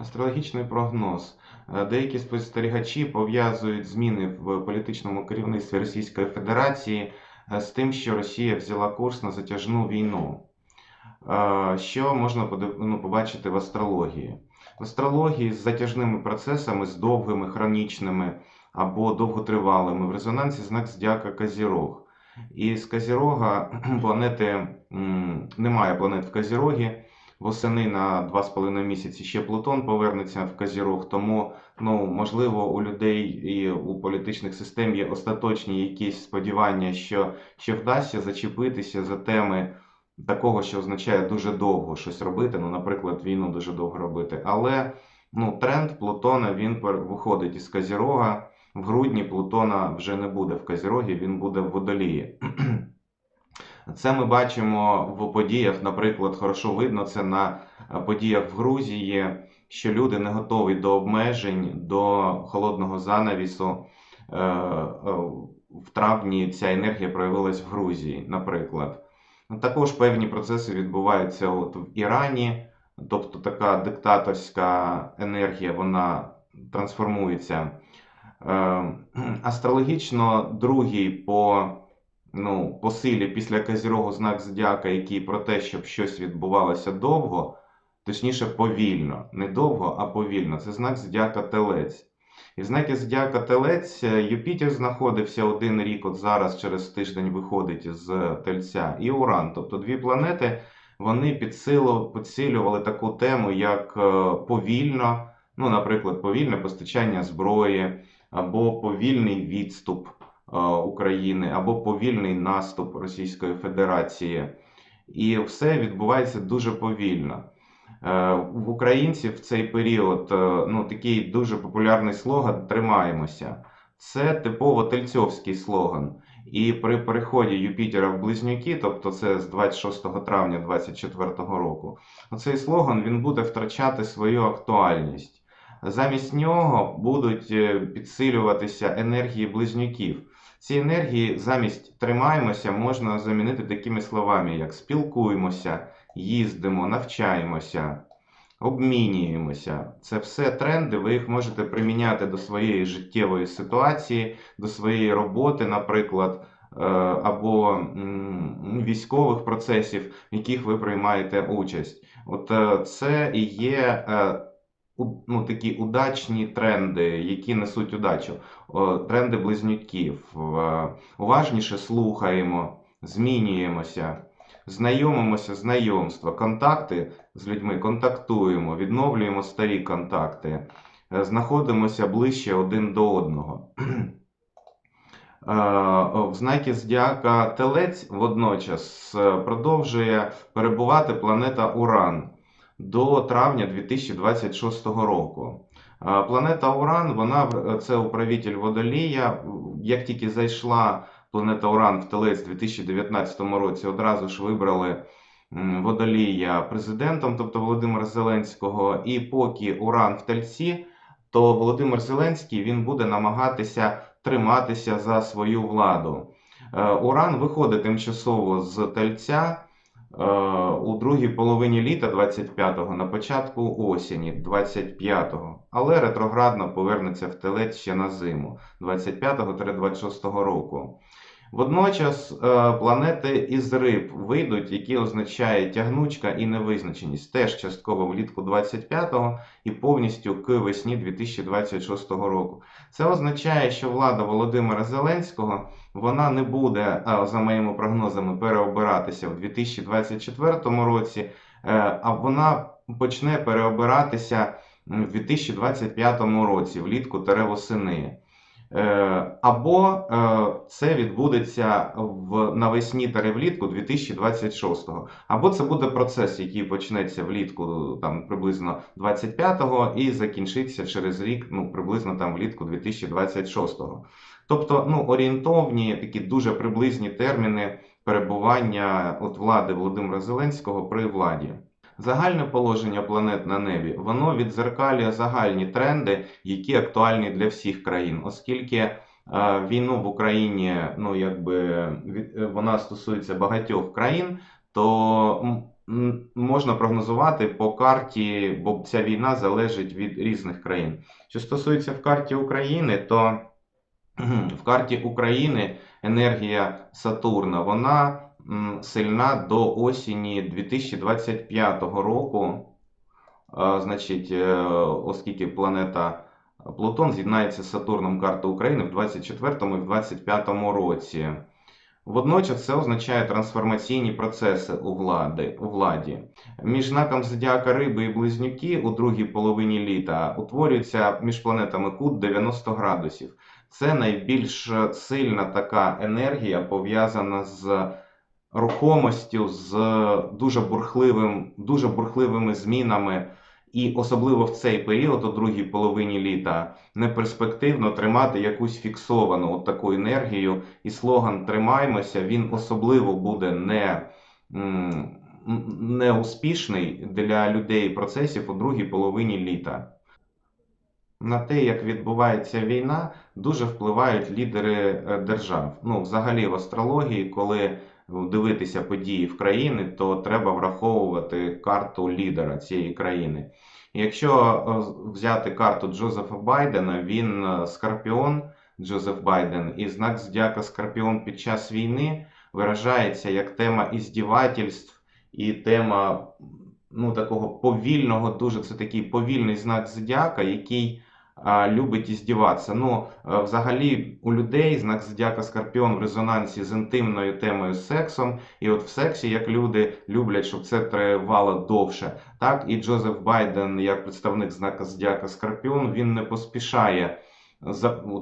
Астрологічний прогноз. Е, Деякі спостерігачі пов'язують зміни в політичному керівництві Російської Федерації е, з тим, що Росія взяла курс на затяжну війну. Е, Що можна ну, побачити в астрології? В астрології з затяжними процесами, з довгими, хронічними або довготривалими, в резонансі знак Зодіака Казірог. І з Казірога планети немає планет в Казірогі. Восени на 2,5 місяці ще Плутон повернеться в Казірог, тому ну, можливо у людей і у політичних систем є остаточні якісь сподівання, що ще вдасться зачепитися за теми такого, що означає дуже довго щось робити, ну, наприклад, війну дуже довго робити. Але ну, тренд Плутона він виходить із Казірога. В грудні Плутона вже не буде в Казірогі, він буде в Водолії. Це ми бачимо в подіях, наприклад, хорошо видно це на е, подіях в Грузії, що люди не готові до обмежень, до холодного занавісу. Е, е, В травні ця енергія проявилась в Грузії, наприклад. Також певні процеси відбуваються от в Ірані, тобто така диктаторська енергія вона трансформується. Астрологічно другий по ну, по силі після Козірогу знак Зодіака, який про те, щоб щось відбувалося довго, точніше повільно. Не довго, а повільно. Це знак Зодіака Телець. І в знакі Зодіака Телець е, Юпітер знаходився один рік, от зараз через тиждень виходить з Тельця, і Уран. Тобто дві планети вони підсилювали таку тему, як е, повільно, ну, наприклад, повільне постачання зброї, або повільний відступ України, або повільний наступ Російської Федерації. І все відбувається дуже повільно. Е, В українців в цей період е, ну, такий дуже популярний слоган Тримаємося. Це типово тельцьовський слоган. І при переході Юпітера в Близнюки, тобто це з 26 травня 2024 року, цей слоган він буде втрачати свою актуальність. Замість нього будуть е, підсилюватися енергії близнюків. Ці енергії замість тримаємося можна замінити такими словами, як спілкуємося, їздимо, навчаємося, обмінюємося. Це все тренди, ви їх можете приміняти до своєї життєвої ситуації, до своєї роботи, наприклад, е, або військових процесів, в яких ви приймаєте участь. От е, це і є е, ну, такі удачні тренди, які несуть удачу. Тренди близнюків. Е, Уважніше слухаємо, змінюємося, знайомимося, знайомства, контакти з людьми, контактуємо, відновлюємо старі контакти, е, знаходимося ближче один до одного. Е, В знакі Зодіака Телець водночас е, продовжує перебувати планета Уран до травня 2026 року. Планета Уран, вона це управитель Водолія. Як тільки зайшла планета Уран в Телець у 2019 році, одразу ж вибрали Водолія президентом, тобто Володимира Зеленського. І поки Уран в Тельці, то Володимир Зеленський він буде намагатися триматися за свою владу. Е, Уран виходить тимчасово з Тельця у другій половині літа 25-го, на початку осені 25-го, але ретроградно повернеться в Телець ще на зиму 25-26 року. Водночас е, планети із риб вийдуть, які означає тягнучка і невизначеність, теж частково влітку 25-го і повністю к весні 2026 року. Це означає, що влада Володимира Зеленського вона не буде, за моїми прогнозами, переобиратися в 2024 році, е, а вона почне переобиратися в 2025 році, влітку тере восени. Е, Або е, це відбудеться в навесні та влітку 2026-го. Або це буде процес, який почнеться влітку там приблизно 25-го і закінчиться через рік, ну приблизно там влітку 2026-го. Тобто, ну орієнтовні такі дуже приблизні терміни перебування от влади Володимира Зеленського при владі. Загальне положення планет на небі воно відзеркалює загальні тренди, які актуальні для всіх країн, оскільки е, війну в Україні, ну якби е, вона стосується багатьох країн, то можна прогнозувати по карті, бо ця війна залежить від різних країн. Що стосується в карті України, то в карті України енергія Сатурна, вона сильна до осені 2025 року. Значить, е, оскільки планета Плутон з'єднається з Сатурном карти України в 24 і в 25 році. Водночас це означає трансформаційні процеси у влади, у владі. Між знаком зодіака Риби і Близнюки у другій половині літа утворюється між планетами кут 90 градусів. Це найбільш сильна така енергія, пов'язана з рухомостю, з дуже бурхливим, дуже бурхливими змінами. І особливо в цей період, у другій половині літа, не перспективно тримати якусь фіксовану от таку енергію. І слоган Тримаймося, він особливо буде не, успішний для людей процесів у другій половині літа. На те, як відбувається війна, дуже впливають лідери е, держав. Ну, взагалі, в астрології, коли дивитися події в країни, то треба враховувати карту лідера цієї країни. Якщо е, взяти карту Джозефа Байдена, він е, Скорпіон Джозеф Байден, і знак зодіака Скорпіон під час війни виражається як тема іздівательств і тема ну, такого повільного, дуже це такий повільний знак зодіака, який любить іздіватися. Ну, е, взагалі, у людей знак зодіака Скорпіон в резонансі з інтимною темою сексом. І от в сексі, як люди люблять, щоб це тривало довше. Так, і Джозеф Байден, як представник знака зодіака Скорпіон, він не поспішає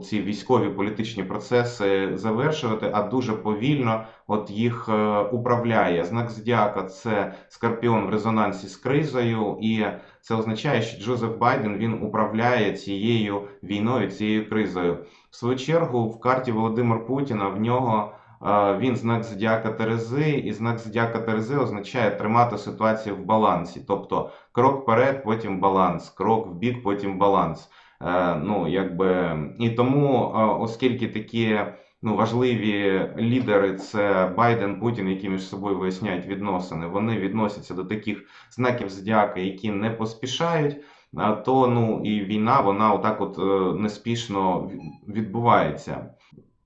ці військові політичні процеси завершувати, а дуже повільно от їх е, управляє. Знак зодіака це Скорпіон в резонансі з кризою, і це означає, що Джозеф Байден він управляє цією війною, цією кризою. В свою чергу, в карті Володимир Путіна в нього. е, Він знак зодіака Терези, і знак зодіака Терези означає тримати ситуацію в балансі. Тобто крок вперед, потім баланс, крок в бік, потім баланс. Е, Ну, якби і тому, е, оскільки такі ну, важливі лідери це Байден, Путін, які між собою виясняють відносини, вони відносяться до таких знаків зодіака, які не поспішають. а То ну і війна, вона отак, от е, неспішно відбувається.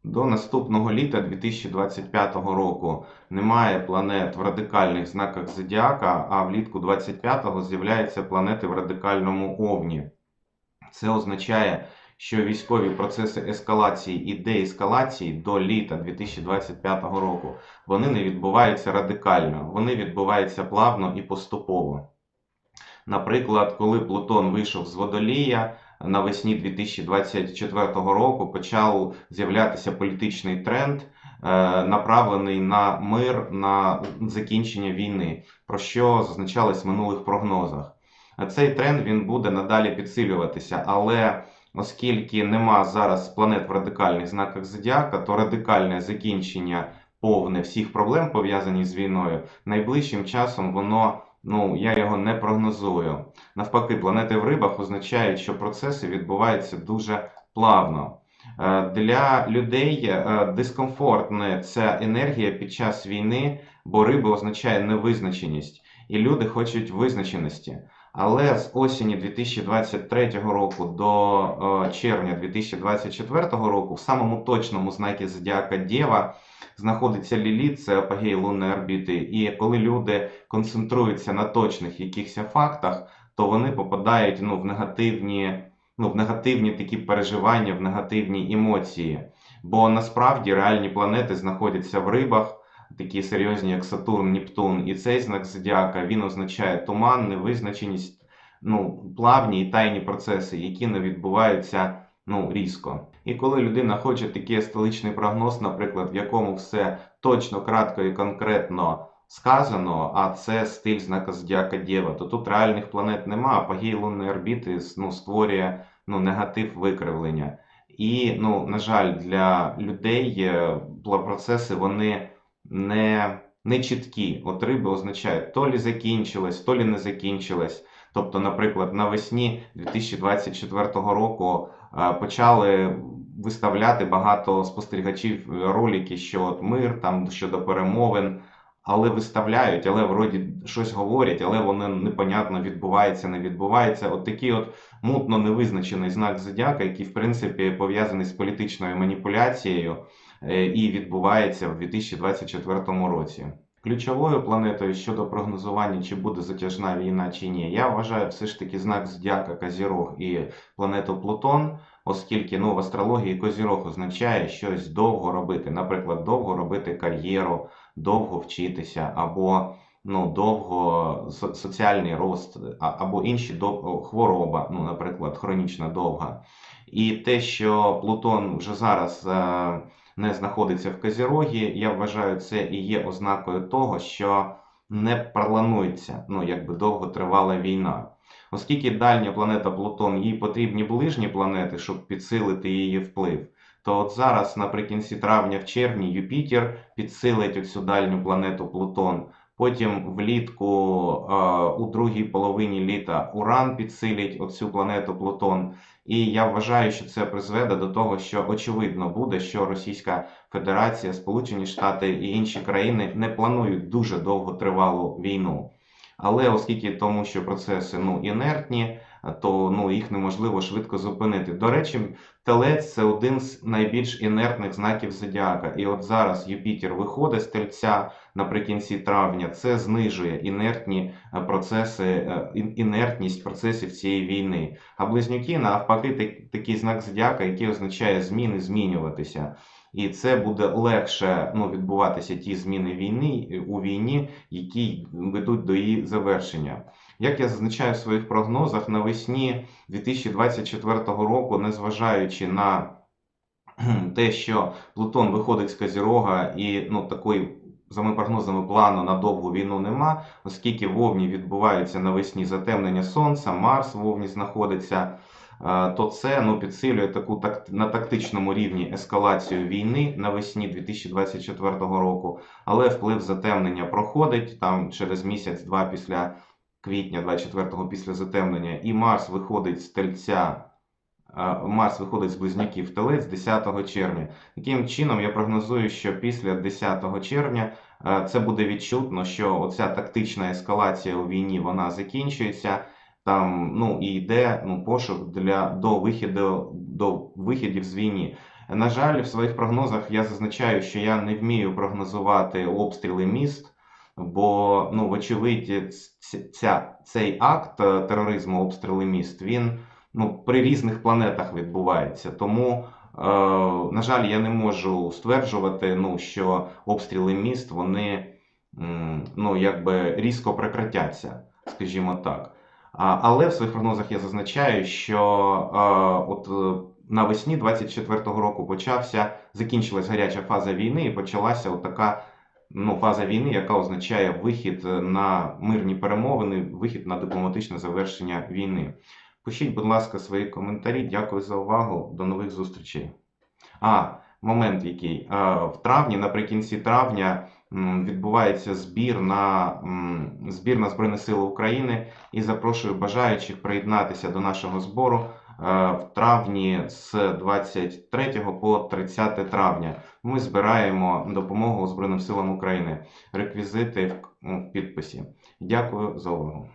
До наступного літа 2025 року немає планет в радикальних знаках зодіака, а влітку 25-го з'являються планети в радикальному овні. Це означає, що військові процеси ескалації і деескалації до літа 2025 року вони не відбуваються радикально, вони відбуваються плавно і поступово. Наприклад, коли Плутон вийшов з водолія навесні 2024 року, почав з'являтися політичний тренд, е, направлений на мир, на закінчення війни, про що зазначалось в минулих прогнозах. Цей тренд він буде надалі підсилюватися, але оскільки нема зараз планет в радикальних знаках зодіака, то радикальне закінчення повне всіх проблем пов'язаних з війною, найближчим часом воно. Ну, я його не прогнозую. Навпаки, планети в рибах означають, що процеси відбуваються дуже плавно. Е, Для людей е, дискомфортна ця енергія під час війни, бо риби означає невизначеність, і люди хочуть визначеності. Але з осені 2023 року до е, червня 2024 року в самому точному знакі зодіака Дєва знаходиться Ліліт, це апогей лунної орбіти. І коли люди концентруються на точних якихось фактах, то вони попадають ну, в негативні, ну, в негативні такі переживання, в негативні емоції. Бо насправді реальні планети знаходяться в рибах. Такі серйозні, як Сатурн, Нептун, і цей знак зодіака він означає туман, невизначеність, ну, плавні і тайні процеси, які не відбуваються ну, різко. І коли людина хоче такий столичний прогноз, наприклад, в якому все точно, кратко і конкретно сказано, а це стиль знака зодіака Дєва, то тут реальних планет нема, а погій лунної орбіти ну, створює ну, негатив викривлення. І, ну, на жаль, для людей е, процеси вони не, не чіткі. От риби означають, то лі закінчилось, то лі не закінчилось. Тобто, наприклад, навесні 2024 року е, почали виставляти багато спостерігачів ролики, що от мир там щодо перемовин. але виставляють, але вроді щось говорять, але воно непонятно відбувається, не відбувається. От такий от мутно невизначений знак зодіака, який в принципі пов'язаний з політичною маніпуляцією е, і відбувається в 2024 році. Ключовою планетою щодо прогнозування, чи буде затяжна війна чи ні, я вважаю все ж таки знак Зодіака Козірог і планету Плутон, оскільки ну, в астрології Козірог означає щось довго робити, наприклад, довго робити кар'єру, довго вчитися, або ну, довго со- соціальний рост, або інші дов- хвороба, ну, наприклад, хронічна довга. І те, що Плутон вже зараз е, не знаходиться в Козірогі, я вважаю, це і є ознакою того, що не планується ну, якби довготривала війна. Оскільки дальня планета Плутон, їй потрібні ближні планети, щоб підсилити її вплив, то от зараз, наприкінці травня, в червні, Юпітер підсилить оцю дальню планету Плутон. Потім влітку, е, у другій половині літа, Уран підсилить оцю планету Плутон. І я вважаю, що це призведе до того, що очевидно буде, що Російська Федерація, Сполучені Штати і інші країни не планують дуже довготривалу війну. Але оскільки тому, що процеси ну, інертні, то ну, їх неможливо швидко зупинити. До речі, телець це один з найбільш інертних знаків зодіака. І от зараз Юпітер виходить з тельця наприкінці травня, це знижує інертні е, процеси, е, інертність процесів цієї війни. А близнюки навпаки такий знак зодіака, який означає зміни, змінюватися. І це буде легше ну, відбуватися ті зміни війни у війні, які ведуть до її завершення. Як я зазначаю в своїх прогнозах, навесні 2024 року, незважаючи на те, що Плутон виходить з Козірога і ну, такої, за моїми прогнозами, плану на довгу війну нема, оскільки в Овні відбуваються навесні затемнення Сонця, Марс в Овні знаходиться, е, то це ну, підсилює таку так, на тактичному рівні ескалацію війни навесні 2024 року, але вплив затемнення проходить там через місяць-два після квітня 24-го після затемнення, і Марс виходить з тельця. Марс виходить з близнюків телець 10 червня. Таким чином, я прогнозую, що після 10 червня це буде відчутно, що оця тактична ескалація у війні вона закінчується. Там ну і йде ну, пошук для до вихіду до вихідів з війни. На жаль, в своїх прогнозах я зазначаю, що я не вмію прогнозувати обстріли міст. Бо, ну, вочевидь, ця, цей акт е, тероризму, обстріли міст, він ну, при різних планетах відбувається. Тому, е, на жаль, я не можу стверджувати, ну, що обстріли міст вони ну, якби різко прекратяться, скажімо так. Але в своїх прогнозах я зазначаю, що е, от е, навесні 24-го року почався, закінчилась гаряча фаза війни і почалася от така ну, фаза війни, яка означає вихід на мирні перемовини, вихід на дипломатичне завершення війни. Пишіть, будь ласка, свої коментарі. Дякую за увагу. До нових зустрічей. А, момент який. Е, В травні, наприкінці травня, відбувається збір на, збір на Збройні Сили України і запрошую бажаючих приєднатися до нашого збору е, в травні з 23 по 30 травня. Ми збираємо допомогу Збройним силам України. Реквізити в підписі. Дякую за увагу.